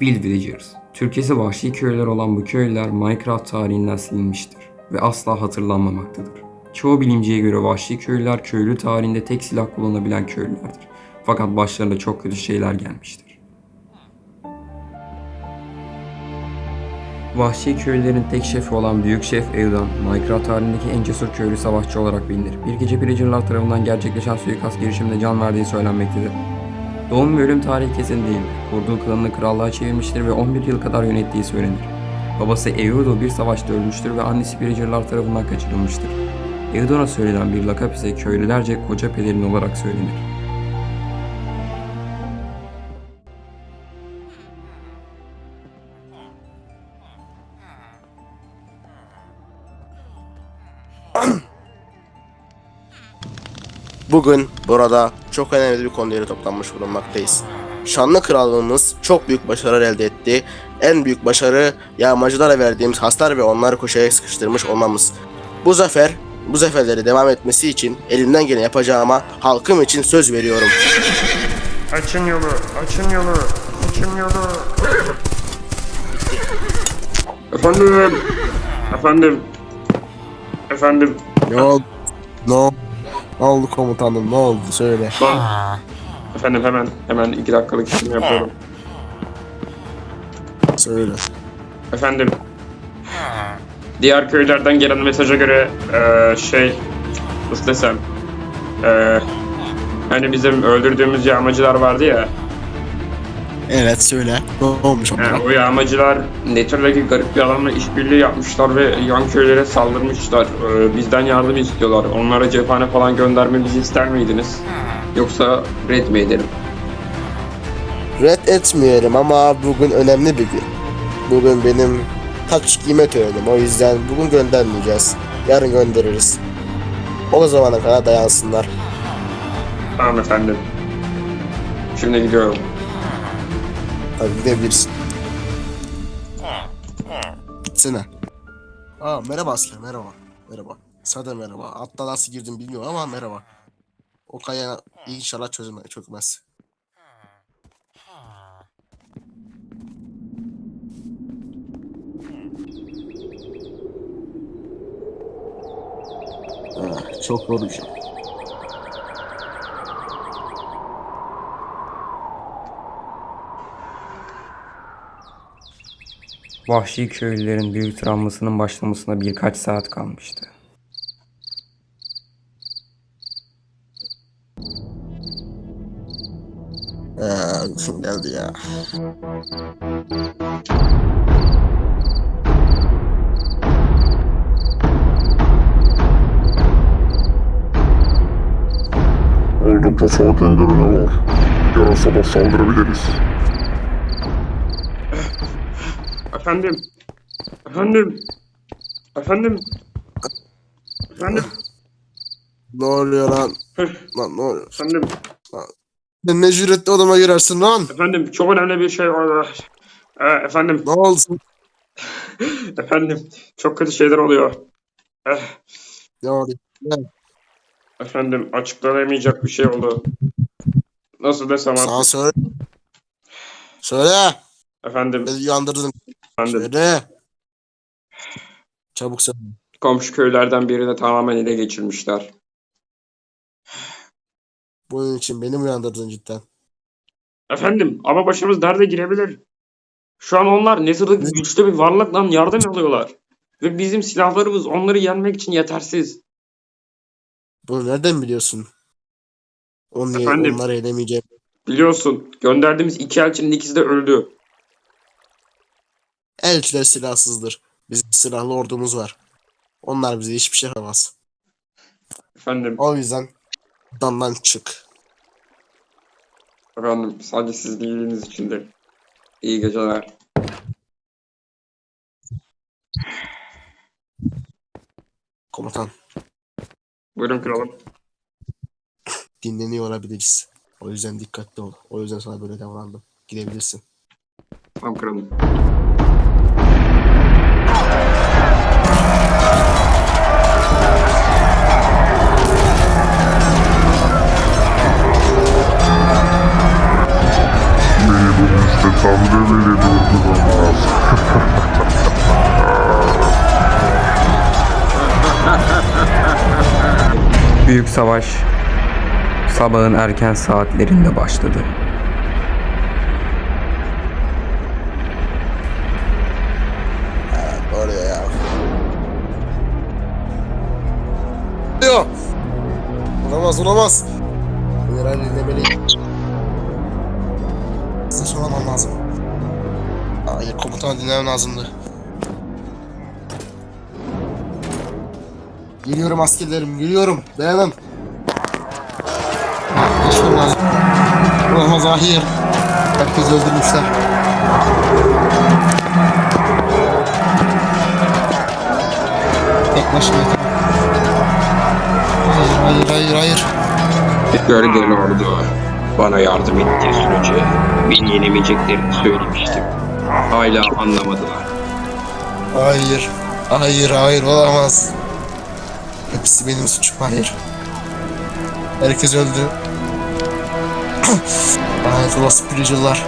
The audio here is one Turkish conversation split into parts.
Wild Villagers. Türkçesi vahşi köyler olan bu köyler Minecraft tarihinden silinmiştir ve asla hatırlanmamaktadır. Çoğu bilimciye göre vahşi köylüler köylü tarihinde tek silah kullanabilen köylülerdir. Fakat başlarına çok kötü şeyler gelmiştir. Vahşi köylülerin tek şefi olan Büyük Şef Evdan, Minecraft tarihindeki en cesur köylü savaşçı olarak bilinir. Bir gece Pillager'lar tarafından gerçekleşen suikast girişiminde can verdiği söylenmektedir. Doğum ve ölüm tarihi kesin değildir. Kurduğu klanını krallığa çevirmiştir ve 11 yıl kadar yönettiği söylenir. Babası Eudo bir savaşta ölmüştür ve annesi Pillager'lar tarafından kaçırılmıştır. Eudo'na söylenen bir lakap ise köylülerce koca pelerin olarak söylenir. Bugün burada çok önemli bir konuya toplanmış bulunmaktayız. Şanlı krallığımız çok büyük başarılar elde etti. En büyük başarı yağmacılara verdiğimiz hasar ve onları köşeye sıkıştırmış olmamız. Bu zafer, bu zaferleri devam etmesi için elimden geleni yapacağıma halkım için söz veriyorum. Açın yolu, açın yolu, açın yolu. Efendim, efendim, efendim. Ne oldu? Ne oldu? Ne oldu komutanım? Ne oldu? Söyle. Lan. Efendim hemen, hemen iki dakikalık işimi yapıyorum. Söyle. Efendim. Diğer köylerden gelen mesaja göre eee, şey nasıl desem eee hani bizim öldürdüğümüz yağmacılar vardı ya Evet söyle. Ne olmuş Yani o yağmacılar Nether'daki garip bir adamla işbirliği yapmışlar ve yan köylere saldırmışlar. Ee, bizden yardım istiyorlar. Onlara cephane falan göndermemizi ister miydiniz? Yoksa red mi edelim? Red etmeyelim ama bugün önemli bir gün. Bugün benim kaç kıymet törenim. O yüzden bugün göndermeyeceğiz. Yarın göndeririz. O zamana kadar dayansınlar. Tamam efendim. Şimdi gidiyorum. Hadi gidebilirsin. Gitsene. Aa merhaba asker merhaba. Merhaba. Sana da merhaba. Hatta nasıl girdim bilmiyorum ama merhaba. O kaya inşallah çözülme, çökmez. Ah, çok yorucu. Vahşi köylülerin büyük travmasının başlamasına birkaç saat kalmıştı. Aa, kim geldi ya? Oldukça soğuk öngörüne var. Yarın sabah saldırabiliriz. Efendim. Efendim. Efendim. Efendim. Ne oluyor lan? lan ne oluyor? Efendim. Sen ne cüretli odama girersin lan? Efendim çok önemli bir şey var. Ee, efendim. Ne oldu? Efendim. Çok kötü şeyler oluyor. Eh, Ne oldu? efendim açıklanamayacak bir şey oldu. Nasıl desem Sana artık. söyle. Söyle. Efendim. Beni uyandırdın. Efendim. Söyle. Çabuk söyle. Komşu köylerden birini tamamen ele geçirmişler. Bunun için beni mi uyandırdın cidden? Efendim ama başımız derde girebilir. Şu an onlar Nether'da güçlü bir varlıkla yardım alıyorlar. Ve bizim silahlarımız onları yenmek için yetersiz. Bunu nereden biliyorsun? Onu Efendim? onları elemeyeceğim. Biliyorsun gönderdiğimiz iki elçinin ikisi de öldü. Elçiler silahsızdır. Bizim silahlı ordumuz var. Onlar bize hiçbir şey yapamaz. Efendim, O yüzden damdan çık. efendim sadece siz bildiğiniz içindir. İyi geceler. Komutan Buyurun kralım. dinleniyor olabiliriz. O yüzden dikkatli ol. O yüzden sana böyle davrandım. Gidebilirsin. Tamam kralım. Bu Tanrı beni durduramaz. Büyük savaş sabahın erken saatlerinde başladı. Olamaz olamaz. General dinlemeliyim. Saçmalamam lazım. Hayır komutanı dinlemem lazımdı. Geliyorum askerlerim geliyorum. Dayanın. Geçmem lazım. Olamaz hayır. Herkes öldürmüşler. Tek başıma. Hayır hayır hayır. Gölgen ordu bana yardım ettiği sürece beni yenemeyeceklerini söylemiştim. Hala anlamadılar. Hayır. Hayır hayır olamaz. Hepsi benim suçum hayır. Herkes öldü. Lanet olası Bridger'lar.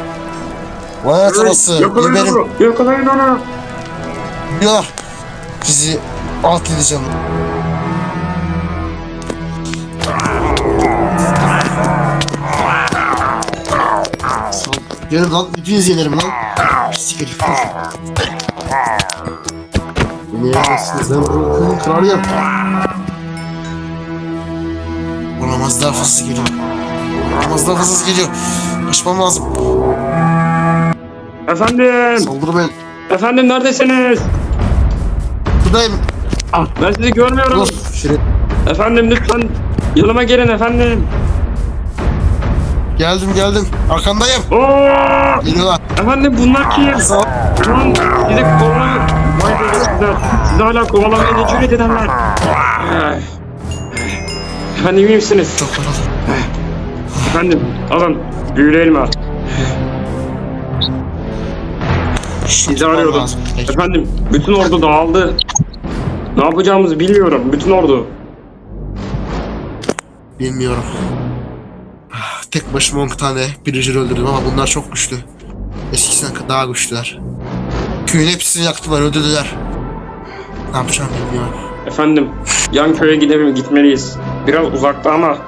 Lanet olası. Geberin. Yakalayın onu. Biliyorlar. Sizi alt edeceğim. Gelin lan hepiniz yenerim lan. Pislik herifler. Beni yenemezsiniz ben buranın kralıyım. Olamaz daha fazla geliyor. Olamaz daha fazla geliyor. Kaçmam lazım. Efendim. Saldırmayın. Efendim neredesiniz? Buradayım. Ah, ben sizi görmüyorum. Dur. Şerif. Efendim lütfen yanıma gelin efendim. Geldim geldim. Arkandayım. Oo! Geliyorlar. Efendim bunlar kim? Lan bizi kovalamıyor. Vay be sizler. Sizi hala kovalamaya ne cüret edenler. Eh. Efendim iyi misiniz? Çok paralı. Efendim alın. Büyülü elma. Sizi arıyordum. Efendim bütün ordu dağıldı. Ne yapacağımızı bilmiyorum. Bütün ordu. Bilmiyorum. Tek başıma 10 tane Bridger öldürdüm ama bunlar çok güçlü. Eskisinden daha güçlüler. Köyün hepsini yaktılar, öldürdüler. Ne yapacağım bilmiyorum. Efendim yan köye gidelim gitmeliyiz. Biraz uzakta ama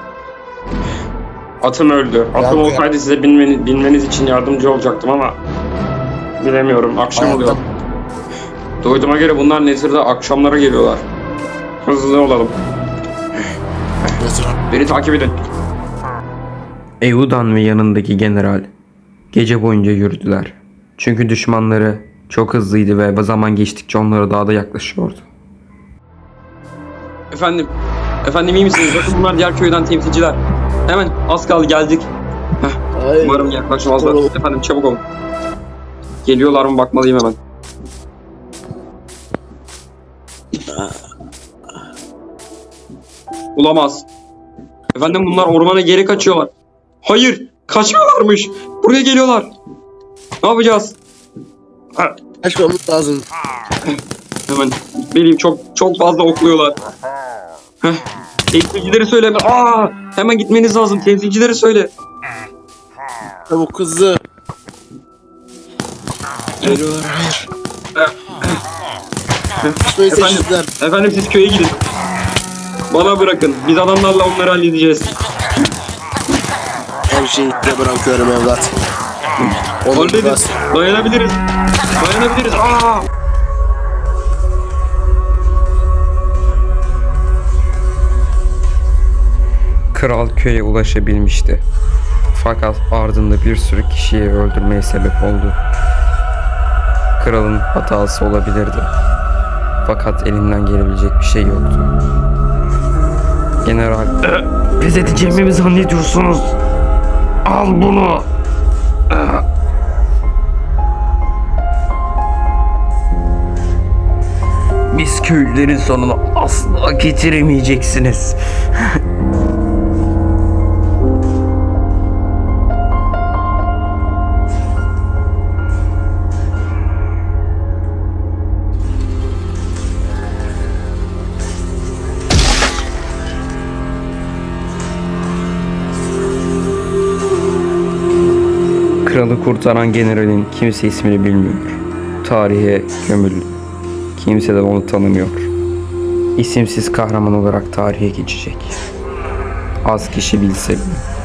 atım öldü. Atım köy- olsaydı size binmeni, binmeniz için yardımcı olacaktım ama bilemiyorum. Akşam Hayatta- oluyor. Duyduğuma göre bunlar Nezir'de akşamlara geliyorlar. Hızlı olalım. Beni takip edin. Eudan ve yanındaki general gece boyunca yürüdüler. Çünkü düşmanları çok hızlıydı ve zaman geçtikçe onlara daha da yaklaşıyordu. Efendim, efendim iyi misiniz? Bakın bunlar diğer köyden temsilciler. Hemen az kaldı geldik. Umarım yaklaşmazlar. Tamam. Efendim çabuk olun. Geliyorlar mı bakmalıyım hemen. Olamaz. Efendim bunlar ormana geri kaçıyorlar. Hayır, kaçmıyorlarmış. Buraya geliyorlar. Ne yapacağız? Ha, Kaçmamız lazım. hemen benim çok çok fazla okluyorlar. Heh. Temsilcileri söyle. Aa, hemen gitmeniz lazım. Temsilcileri söyle. Çabuk hızlı. Geliyorlar, hayır. Kaçmayı Efendim? seçtiler. Efendim siz köye gidin. Bana bırakın. Biz adamlarla onları halledeceğiz. Her şeyi size bırakıyorum evlat. Onu Halledin. biraz Dayanabiliriz. Dayanabiliriz. Aa! Kral köye ulaşabilmişti. Fakat ardında bir sürü kişiyi öldürmeye sebep oldu. Kralın hatası olabilirdi. Fakat elinden gelebilecek bir şey yoktu. General, pes edeceğimi mi zannediyorsunuz? Al bunu. Biz köylülerin sonunu asla getiremeyeceksiniz. kurtaran generalin kimse ismini bilmiyor. Tarihe gömüldü. Kimse de onu tanımıyor. İsimsiz kahraman olarak tarihe geçecek. Az kişi bilse bile.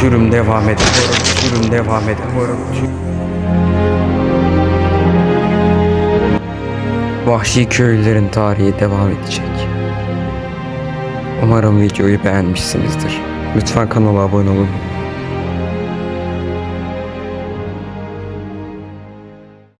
Türüm devam eder. Umarım türüm devam tür- Vahşi köylülerin tarihi devam edecek. Umarım videoyu beğenmişsinizdir. Lütfen kanala abone olun.